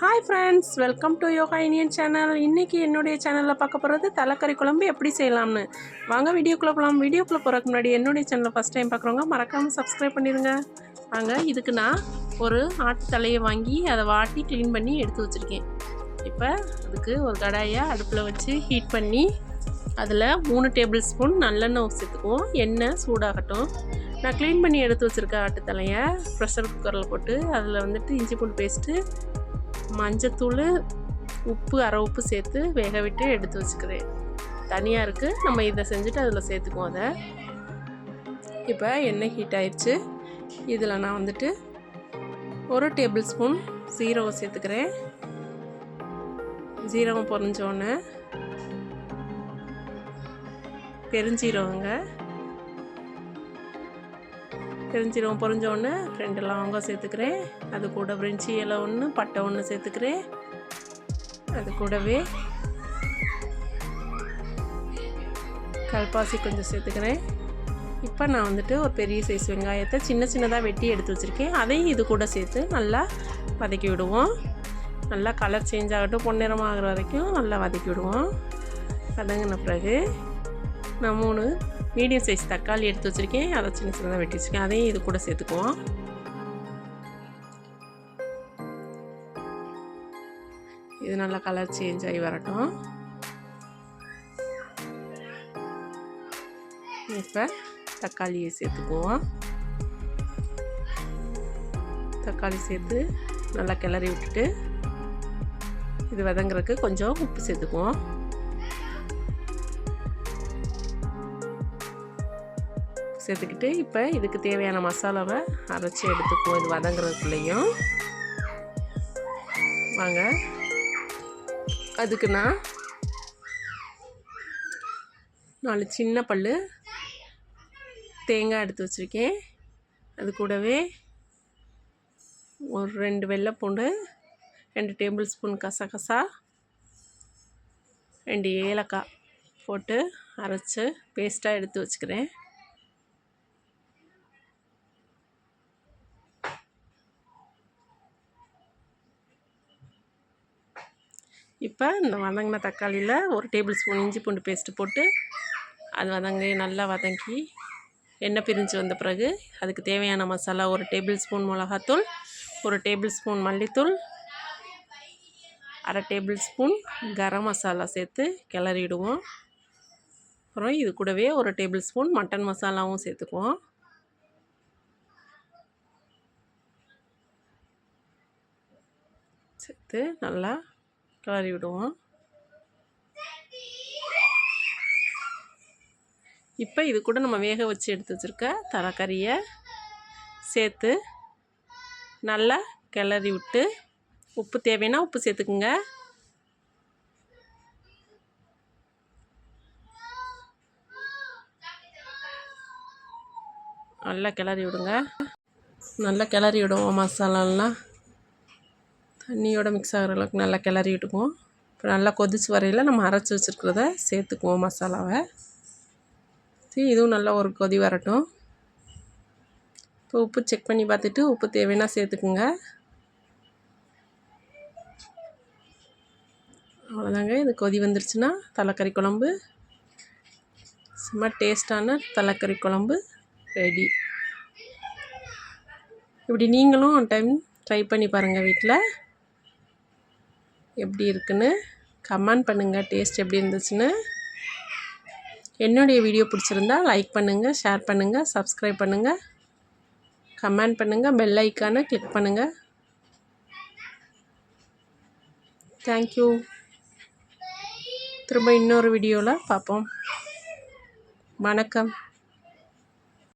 Hi friends welcome to yoga Iniyan channel இன்றைக்கி என்னுடைய சேனலில் பார்க்க போகிறது தலைக்கறி குழம்பு எப்படி செய்யலாம்னு. வாங்க வீடியோக்குள்ளே போகலாம் வீடியோக்குள்ளே போகிறதுக்கு முன்னாடி என்னுடைய சேனலை ஃபஸ்ட் டைம் பார்க்குறவங்க மறக்காமல் சப்ஸ்கிரைப் பண்ணிடுங்க. வாங்க இதுக்கு நான் ஒரு ஆட்டு தலையை வாங்கி அதை வாட்டி க்ளீன் பண்ணி எடுத்து வச்சுருக்கேன். இப்போ அதுக்கு ஒரு கடாயை அடுப்பில் வச்சு ஹீட் பண்ணி அதில் மூணு டேபிள் ஸ்பூன் நல்லெண்ணெய் சேர்த்துக்குவோம். எண்ணெய் சூடாகட்டும். நான் க்ளீன் பண்ணி எடுத்து வச்சுருக்க ஆட்டு தலையை ப்ரெஷர் குக்கரில் போட்டு அதில் வந்துட்டு இஞ்சி பூண்டு பேஸ்ட்டு மஞ்சத்தூள் உப்பு அரை உப்பு சேர்த்து வேக விட்டு எடுத்து வச்சுக்கிறேன். தனியாக இருக்குது நம்ம இதை செஞ்சுட்டு அதில் சேர்த்துக்குவோம் அதை. இப்போ எண்ணெய் ஹீட் ஆயிடுச்சு. இதில் நான் வந்துட்டு ஒரு டேபிள் ஸ்பூன் சீரகம் சேர்த்துக்கிறேன். ஜீரகம் பொறிஞ்சோடனே பெருஞ்சீரகங்க. பெருஞ்சீரகம் பொரிஞ்சோடனே ரெண்டு லவங்கம் சேர்த்துக்கிறேன். அது கூட பிரிஞ்சி இலை ஒன்று பட்டை ஒன்று சேர்த்துக்கிறேன். அது கூடவே கல்பாசி கொஞ்சம் சேர்த்துக்கிறேன். இப்போ நான் வந்துட்டு ஒரு பெரிய சைஸ் வெங்காயத்தை சின்ன சின்னதாக வெட்டி எடுத்து வச்சுருக்கேன். அதையும் இது கூட சேர்த்து நல்லா வதக்கி விடுவோம். நல்லா கலர் சேஞ்ச் ஆகட்டும் பொன்னிறமாகிற வரைக்கும் நல்லா வதக்கி விடுவோம். வதங்கின பிறகு நான் மூணு மீடியம் சைஸ் தக்காளி எடுத்து வச்சுருக்கேன். அதை சின்ன சின்னதாக வெட்டி வச்சுருக்கேன். அதையும் இது கூட சேர்த்துக்குவோம். இது நல்லா கலர் சேஞ்ச் ஆகி வரட்டும். இப்போ தக்காளியை சேர்த்துக்குவோம். தக்காளி சேர்த்து நல்லா கிளறி விட்டுட்டு இது வதங்குறதுக்கு கொஞ்சம் உப்பு சேர்த்துக்குவோம். சேர்த்துக்கிட்டு இப்போ இதுக்கு தேவையான மசாலாவை அரைச்சி எடுத்துக்குவோம் இது வதங்குறதுக்குள்ளேயும். வாங்க. அதுக்கு நான் நாலு சின்ன பல் தேங்காய் எடுத்து வச்சுருக்கேன். அது கூடவே ஒரு ரெண்டு வெள்ளைப்பூண்டு ரெண்டு டேபிள் ஸ்பூன் கசகசா ரெண்டு ஏலக்காய் போட்டு அரைச்சி பேஸ்ட்டாக எடுத்து வச்சுக்கிறேன். இப்போ இந்த வதங்கின தக்காளியில் ஒரு டேபிள் ஸ்பூன் இஞ்சி பூண்டு பேஸ்ட்டு போட்டு அது வதங்கி நல்லா வதங்கி எண்ணெய் பிரிஞ்சு வந்த பிறகு அதுக்கு தேவையான மசாலா ஒரு டேபிள் ஸ்பூன் மிளகாத்தூள் ஒரு டேபிள் ஸ்பூன் மல்லித்தூள் அரை டேபிள் ஸ்பூன் கரம் மசாலா சேர்த்து கிளறிடுவோம். அப்புறம் இது கூடவே ஒரு டேபிள் ஸ்பூன் மட்டன் மசாலாவும் சேர்த்துக்குவோம். சேர்த்து நல்லா கிளறி விடுவோம். இப்போ இது கூட நம்ம வேக வச்சு எடுத்து வச்சுருக்க தரக்கறியை சேர்த்து நல்லா கிளறி விட்டு உப்பு தேவைன்னா உப்பு சேர்த்துக்குங்க. நல்லா கிளறி விடுங்க. நல்லா கிளறி விடுவோம் மசாலாலாம். தண்ணியோட மிக்ஸ் ஆகிற அளவுக்கு நல்லா கிளறி விட்டுக்குவோம். இப்போ நல்லா கொதிச்சு வரையில் நம்ம அரைச்சி வச்சுருக்கிறத சேர்த்துக்குவோம் மசாலாவை. சரி இதுவும் நல்லா ஒரு கொதி வரட்டும். இப்போ உப்பு செக் பண்ணி பார்த்துட்டு உப்பு தேவைன்னா சேர்த்துக்குங்க. அவ்வளோதாங்க இது கொதி வந்துருச்சுன்னா தலைக்கறி குழம்பு. சும்மா டேஸ்டான தலைக்கறி குழம்பு ரெடி இப்படி நீங்களும் டைம் ட்ரை பண்ணி பாருங்கள் வீட்டில் எப்படி இருக்குன்னு கமெண்ட் பண்ணுங்கள் டேஸ்ட் எப்படி இருந்துச்சுன்னு. என்னுடைய வீடியோ பிடிச்சிருந்தா லைக் பண்ணுங்கள் ஷேர் பண்ணுங்கள் சப்ஸ்கிரைப் பண்ணுங்கள் கமெண்ட் பண்ணுங்கள் பெல் ஐக்கானை கிளிக் பண்ணுங்கள் தேங்க்யூ திரும்ப இன்னொரு வீடியோவில் பார்ப்போம் வணக்கம்.